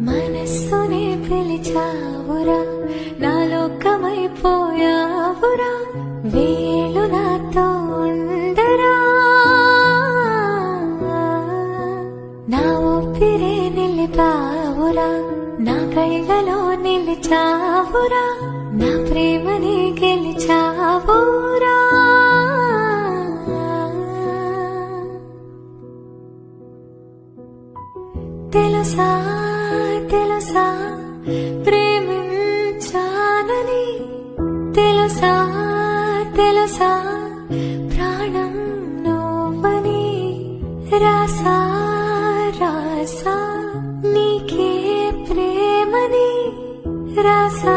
మనస్సునే పిలిచావురా నా లోకమైపోయావురా వేలు నాతో ఉండరా. నా ఊపిరే నిలిపావురా నా కళ్ళలో నిలిచావురా నా ప్రేమని గెలిచావురా. తెలుసా? తెలుసా? ప్రేమించానని తెలుసా? తెలుసా? ప్రాణం నోవని రాసా రాసా? నీకే ప్రేమని రాసా?